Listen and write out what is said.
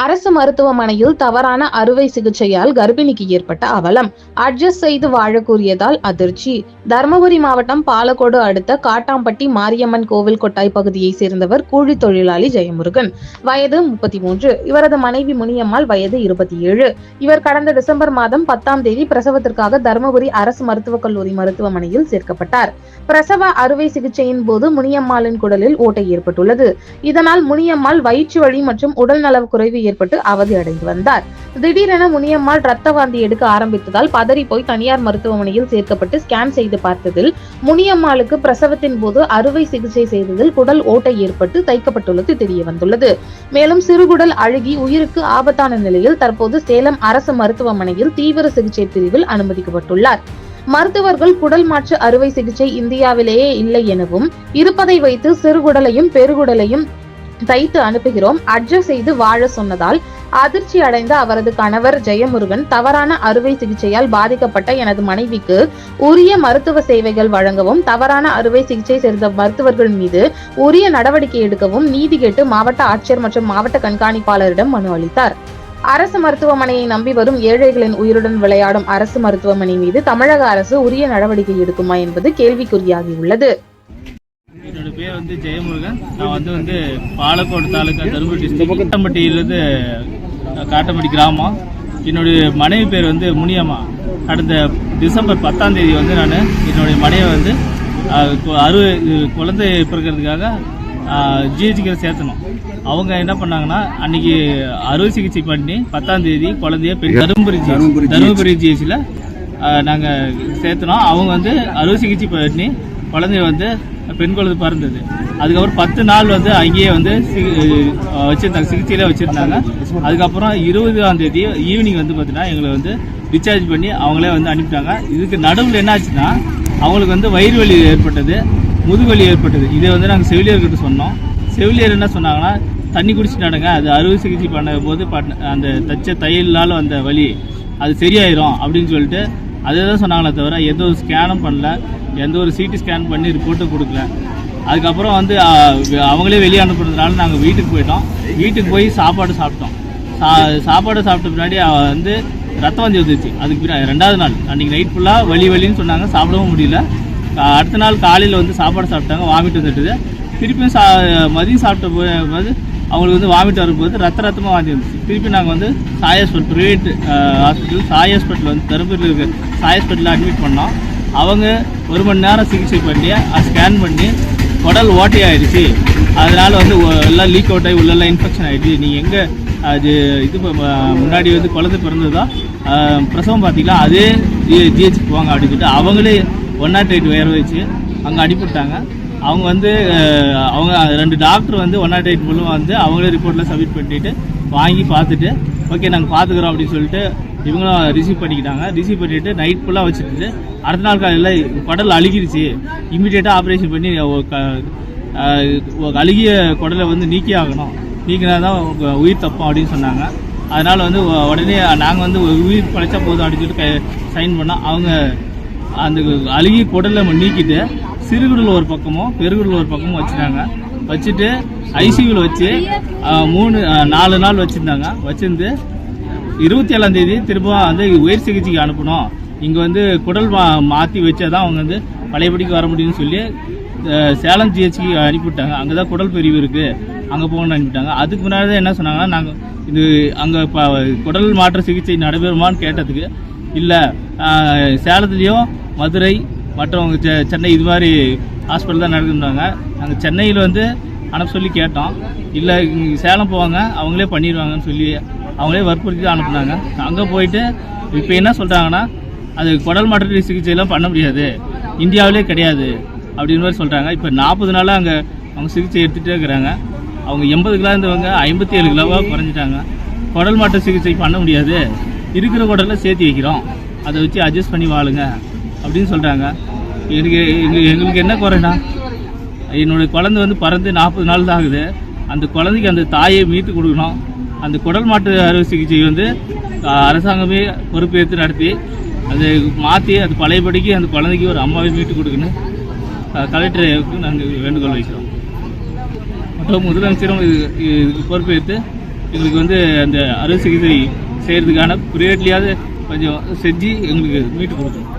அரசு மருத்துவமனையில் தவறான அறுவை சிகிச்சையால் கர்ப்பிணிக்கு ஏற்பட்ட அவலம். அட்ஜஸ்ட் செய்து வாழ கூறியதால் அதிர்ச்சி. தருமபுரி மாவட்டம் பாலக்கோடு அடுத்த காட்டாம்பட்டி மாரியம்மன் கோவில் கொட்டாய் பகுதியை சேர்ந்தவர் கூலி தொழிலாளி ஜெயமுருகன். வயது முப்பத்தி மூன்று இவரது மனைவி முனியம்மாள் வயது இருபத்தி ஏழு. இவர் கடந்த டிசம்பர் மாதம் பத்தாம் தேதி பிரசவத்திற்காக தருமபுரி அரசு மருத்துவக் கல்லூரி மருத்துவமனையில் சேர்க்கப்பட்டார். பிரசவ அறுவை சிகிச்சையின் போது முனியம்மாளின் குடலில் ஓட்டை ஏற்பட்டுள்ளது. இதனால் முனியம்மாள் வயிற்று வலி மற்றும் உடல் நலக்குறைவு ஏற்பட்டு அவதி அடைந்து வந்தார். திடீரென முனியம்மாள் ரத்த வாந்தி எடுக்க ஆரம்பித்ததால் பதறி போய் தனியார் மருத்துவமனையில் சேர்க்கப்பட்டு ஸ்கேன் செய்து பார்த்ததில் முனியம்மாளுக்கு பிரசவத்தின் போது அறுவை சிகிச்சை செய்ததில் குடல் ஓட்டை ஏற்பட்டு தைக்கப்பட்டுள்ளது தெரிய வந்துள்ளது. மேலும் சிறுகுடல் அழுகி உயிருக்கு ஆபத்தான நிலையில் தற்போது சேலம் அரசு மருத்துவமனையில் தீவிர சிகிச்சை பிரிவில் அனுமதிக்கப்பட்டுள்ளார். மருத்துவர்கள் குடல் மாற்று அறுவை சிகிச்சை இந்தியாவிலேயே இல்லை எனவும் இருப்பதை வைத்து சிறுகுடலையும் பெருகுடலையும் தைத்து அனுப்புகிறோம். அட்ஜஸ்ட் செய்து வாழ சொன்னதால் அதிர்ச்சி அடைந்த அவரது கணவர் ஜெயமுருகன் தவறான அறுவை சிகிச்சையால் பாதிக்கப்பட்ட எனது மனைவிக்கு உரிய மருத்துவ சேவைகள் வழங்கவும் தவறான அறுவை சிகிச்சை செய்த மருத்துவர்கள் மீது உரிய நடவடிக்கை எடுக்கவும் நீதி கேட்டு மாவட்ட ஆட்சியர் மற்றும் மாவட்ட கண்காணிப்பாளரிடம் மனு அளித்தார். அரசு மருத்துவமனையை நம்பி வரும் ஏழைகளின் உயிருடன் விளையாடும் அரசு மருத்துவமனை மீது தமிழக அரசு உரிய நடவடிக்கை எடுக்குமா என்பது கேள்விக்குறியாகியுள்ளது. வந்து ஜெயமுருகன் நான் வந்து வந்து பாலக்கோடு தாலுக்கா தருமபுரி டிஸ்ட்ரிக்ட் காட்டம்பட்டியிலிருந்து காட்டம்பட்டி கிராமம். என்னுடைய மனைவி பேர் வந்து முனியம்மா. கடந்த டிசம்பர் பத்தாம் தேதி வந்து நான் என்னுடைய மனைவி வந்து அறுவை குழந்தை பிறக்கிறதுக்காக ஜிஹெச்சுக்கு சேர்த்தணும். அவங்க என்ன பண்ணாங்கன்னா அன்னைக்கு அறுவை சிகிச்சை பண்ணி பத்தாம் தேதி குழந்தைய தருமபுரி தருமபுரி ஜிஹெச்சில் நாங்கள் சேர்த்தனோம் அவங்க வந்து அறுவை சிகிச்சை பண்ணி குழந்தைய வந்து பெண் குழந்தை பிறந்தது. அதுக்கப்புறம் பத்து நாள் வந்து அங்கேயே வந்து சி- வச்சிருந்தாங்க. சிகிச்சையிலே வச்சுருந்தாங்க. அதுக்கப்புறம் இருபதாம் தேதி ஈவினிங் வந்து பார்த்தீங்கன்னா எங்களை வந்து டிஸ்சார்ஜ் பண்ணி அவங்களே வந்து அனுப்பிட்டாங்க. இதுக்கு நடுவில் என்னாச்சுன்னா அவங்களுக்கு வந்து வயிறு வலி ஏற்பட்டது முதுவலி ஏற்பட்டது. இதை வந்து நாங்கள் செவிலியர்கிட்ட சொன்னோம். செவிலியர் என்ன சொன்னாங்கன்னா தண்ணி குடிச்சு நடங்க. அது அறுவை சிகிச்சை பண்ண போது அந்த தச்ச தையலால் வந்த வலி அது சரியாயிரும் அப்படின்னு சொல்லிட்டு அதே தான் சொன்னாங்களே தவிர எந்த ஒரு ஸ்கேனும் பண்ணல. எந்த ஒரு சிடி ஸ்கேன் பண்ணி ரிப்போர்ட்டும் கொடுக்கல. அதுக்கப்புறம் வந்து அவங்களே வெளியே அனுப்புறதுனால நாங்கள் வீட்டுக்கு போயிட்டோம். வீட்டுக்கு போய் சாப்பாடு சாப்பிட்டோம். சா சாப்பாடு சாப்பிட்ட பின்னாடி வந்து ரத்தம் வாந்தி வந்துச்சு அதுக்கு பின்னாடி ரெண்டாவது நாள். அன்றைக்கி நைட் ஃபுல்லாக வலி வலின்னு சொன்னாங்க. சாப்பிடவும் முடியல. அடுத்த நாள் காலையில் வந்து சாப்பாடு சாப்பிட்டாங்க. வாமிட் வந்துட்டுது. திருப்பியும் சா மதியம் சாப்பிட்ட போது அவங்களுக்கு வந்து வாமிட் வரும்போது ரத்த ரத்தமாக வாந்தி வந்துச்சு. திருப்பி நாங்கள் வந்து Sai hospital private hospital Sai hospital வந்து தருமபுரியில் இருக்க சாய் ஹாஸ்பிட்டலில் அட்மிட் பண்ணோம். அவங்க ஒரு மணி நேரம் சிகிச்சை பண்ணி அதை ஸ்கேன் பண்ணி குடல் ஓட்டை ஆயிடுச்சு அதனால் வந்து எல்லாம் லீக் அவுட் ஆகி உள்ளெல்லாம் இன்ஃபெக்ஷன் ஆகிடுச்சு நீங்கள் எங்கே அது இது ப- முன்னாடி வந்து குழந்தை பிறந்ததா? பிரசவம் பார்த்தீங்களா? அதே ஜிஹெச்சுக்கு போவாங்க அப்படின்னு சொல்லிட்டு அவங்களே ஒன் நாட் எயிட் வேற வச்சு அங்கே அனுப்பிவிட்டாங்க. அவங்க வந்து அவங்க ரெண்டு டாக்டர் வந்து ஒன் நாட் எயிட் மூலம் வந்து அவங்களே ரிப்போர்ட்டில் சப்மிட் பண்ணிட்டு வாங்கி பார்த்துட்டு ஓகே நாங்கள் பார்த்துக்குறோம் அப்படின்னு சொல்லிட்டு இவங்களும் ரிசீவ் பண்ணிக்கிட்டாங்க. ரிசீவ் பண்ணிட்டு நைட் ஃபுல்லாக வச்சுட்டு அடுத்த நாள் காலையில் குடல் அழுகிருச்சு. இமீடியட்டாக ஆப்ரேஷன் பண்ணி க- அழுகிய குடலை வந்து நீக்கி ஆகணும். நீக்கினா தான் உயிர் தப்போம் அப்படின்னு சொன்னாங்க. அதனால் வந்து உடனே நாங்கள் வந்து உயிர் பழைச்சா போதும் அப்படின்னு சொல்லிட்டு சைன் பண்ணோம். அவங்க அந்த அழுகி குடலை நம்ம நீக்கிட்டு சிறுகுடல் ஒரு பக்கமும் பெருகுடல் ஒரு பக்கமும் வச்சுட்டாங்க. வச்சுட்டு ஐசியூவில் வச்சு மூணு நாலு நாள் வச்சுருந்தாங்க. வச்சுருந்து இருபத்தி ஏழாம் தேதி திரும்ப வந்து உயர் சிகிச்சைக்கு அனுப்பணும். இங்கே வந்து குடல் மா மாற்றி வச்சா தான் அவங்க வந்து பழையபடிக்கு வர முடியும்னு சொல்லி சேலம் ஜிஹெச்க்கு அனுப்பிவிட்டாங்க. அங்கே தான் குடல் பிரிவு இருக்குது அங்கே போகணும்னு அனுப்பிட்டாங்க அதுக்கு முன்னாடி தான் என்ன சொன்னாங்கன்னா நாங்கள் இது அங்கே இப்போ குடல் மாற்று சிகிச்சை நடைபெறுமான்னு கேட்டதுக்கு இல்லை சேலத்துலேயும் மதுரை மற்றவங்க செ- சென்னை இது மாதிரி ஹாஸ்பிட்டல் தான் நடக்குறாங்க நாங்கள் சென்னையில் வந்து அனுப்ப சொல்லி கேட்டோம். இல்லை சேலம் போவாங்க அவங்களே பண்ணிடுவாங்கன்னு சொல்லி அவங்களே வற்புறுத்தி அனுப்புனாங்க. அங்கே போயிட்டு இப்போ என்ன சொல்கிறாங்கன்னா அது குடல் மாற்று சிகிச்சையெல்லாம் பண்ண முடியாது. இந்தியாவிலே கிடையாது அப்படின்னு மாதிரி சொல்கிறாங்க இப்போ நாற்பது நாளாக அங்கே அவங்க சிகிச்சை எடுத்துகிட்டே இருக்கிறாங்க. அவங்க எண்பது கிலோ இருந்தவங்க ஐம்பத்தி ஏழு கிலோவாக குறைஞ்சிட்டாங்க. குடல் மாற்று சிகிச்சை பண்ண முடியாது. இருக்கிற குடலில் சேர்த்து வைக்கிறோம். அதை வச்சு அட்ஜஸ்ட் பண்ணி வாழுங்க அப்படின்னு சொல்கிறாங்க எனக்கு எங்கள் எங்களுக்கு என்ன குறைனா என்னுடைய குழந்தை வந்து பறந்து நாற்பது நாள் தான் ஆகுது. அந்த குழந்தைக்கு அந்த தாயை மீட்டு கொடுக்கணும். அந்த குடல் மாற்று அறுவை சிகிச்சை வந்து அரசாங்கமே பொறுப்பேற்று நடத்தி அதை மாற்றி அது பழையபடிக்கு அந்த குழந்தைக்கு ஒரு அம்மாவை மீட்டு கொடுக்கணும். கலெக்டருக்கு நாங்கள் வேண்டுகோள் வைக்கிறோம். மற்றும் முதலமைச்சரும் இது இதுக்கு பொறுப்பேற்று எங்களுக்கு வந்து அந்த அறுவை சிகிச்சை செய்கிறதுக்கான ப்ரைவேட்லேயாவது கொஞ்சம் செஞ்சு எங்களுக்கு மீட்டு கொடுக்கணும்.